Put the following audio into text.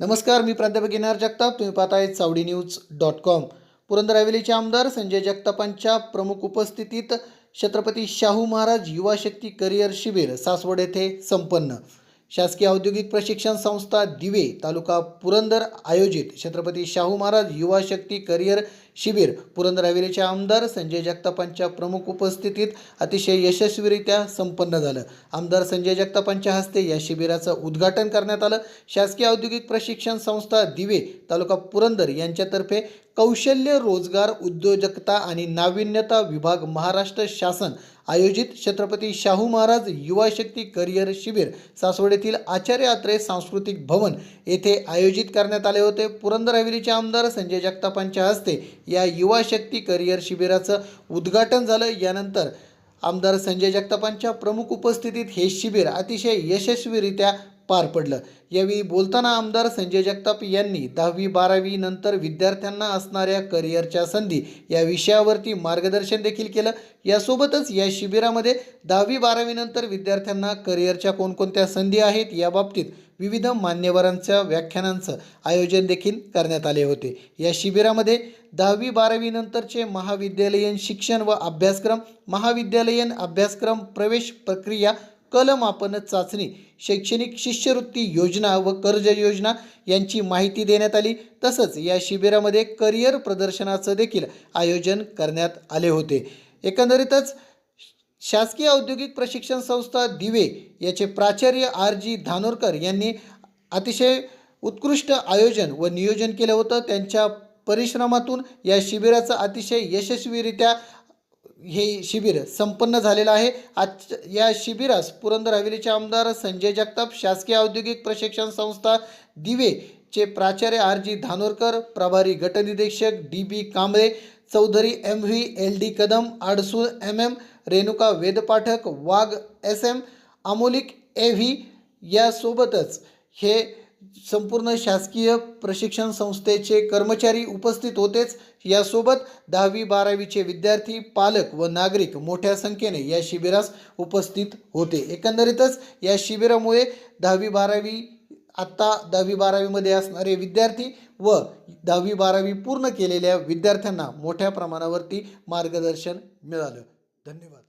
नमस्कार मी प्राध्यापक गिनार जगताप. तुम्ही पाहताय Chavadi news dot com. Purandar हवेलीचे आमदार संजय जगतापांच्या प्रमुख उपस्थितीत छत्रपती शाहू महाराज युवा शक्ती करिअर शिबिर सासवड येथे संपन्न. शासकीय औद्योगिक प्रशिक्षण संस्था दिवे तालुका पुरंदर आयोजित. छत्रपती शाहू महाराज युवा शक्ती करिअर शिबिर पुरंदर हवेलीचे आमदार संजय जगतापांच्या प्रमुख उपस्थितीत अतिशय यशस्वीरित्या संपन्न झालं. आमदार संजय जगतापांच्या हस्ते या शिबिराचं उद्घाटन करण्यात आलं. शासकीय औद्योगिक प्रशिक्षण संस्था दिवे तालुका पुरंदर यांच्यातर्फे कौशल्य रोजगार उद्योजकता आणि नाविन्यता विभाग महाराष्ट्र शासन आयोजित छत्रपती शाहू महाराज युवा शक्ती करिअर शिबिर सासवड येथील आचार्य आत्रे सांस्कृतिक भवन येथे आयोजित करण्यात आले होते. पुरंदर हवेलीचे आमदार संजय जगतापांच्या हस्ते या युवा शक्ती करिअर शिबिराचं उद्घाटन झालं. यानंतर आमदार संजय जगतापांच्या प्रमुख उपस्थितीत हे शिबिर अतिशय यशस्वीरित्या पार पडलं. यावेळी बोलताना आमदार संजय जगताप यांनी दहावी बारावी नंतर विद्यार्थ्यांना असणाऱ्या करिअरच्या संधी या विषयावरती मार्गदर्शन देखील केलं. यासोबतच या शिबिरामध्ये दहावी बारावीनंतर विद्यार्थ्यांना करिअरच्या कोणकोणत्या संधी आहेत याबाबतीत विविध मान्यवरांच्या व्याख्यानांचं आयोजन देखील करण्यात आले होते. या शिबिरामध्ये दहावी बारावीनंतरचे महाविद्यालयीन शिक्षण व अभ्यासक्रम महाविद्यालयीन अभ्यासक्रम प्रवेश प्रक्रिया कलमापन चाचणी शैक्षणिक शिष्यवृत्ती योजना व कर्ज योजना यांची माहिती देण्यात आली. तसंच या शिबिरामध्ये करिअर प्रदर्शनाचं देखील आयोजन करण्यात आले होते. एकंदरीतच शासकीय औद्योगिक प्रशिक्षण संस्था दिवे याचे प्राचार्य आर जी धानोरकर यांनी अतिशय उत्कृष्ट आयोजन व नियोजन केलं होतं. त्यांच्या परिश्रमातून या शिबिराचं अतिशय यशस्वीरित्या हे शिबिर संपन्न झालेलं आहे. आज या शिबिरास पुरंदर हवेलीचे आमदार संजय जगताप शासकीय औद्योगिक प्रशिक्षण संस्था दिवेचे प्राचार्य आर जी धानोरकर प्रभारी गटनिरीक्षक D B Kamble Chaudhari M V L D Kadam Adsul M M Renuka Vedpathak Wagh S M Amolik A V यासोबतच हे संपूर्ण शासकीय प्रशिक्षण संस्थेचे कर्मचारी उपस्थित होतेच. यासोबत दहावी बारावीचे विद्यार्थी पालक व नागरिक मोठ्या संख्येने या शिबिरास उपस्थित होते. एकंदरीतच या शिबिरामुळे दहावी बारावी आत्ता दहावी बारावीमध्ये असणारे विद्यार्थी व दहावी बारावी पूर्ण केलेल्या विद्यार्थ्यांना मोठ्या प्रमाणावरती मार्गदर्शन मिळालं. धन्यवाद.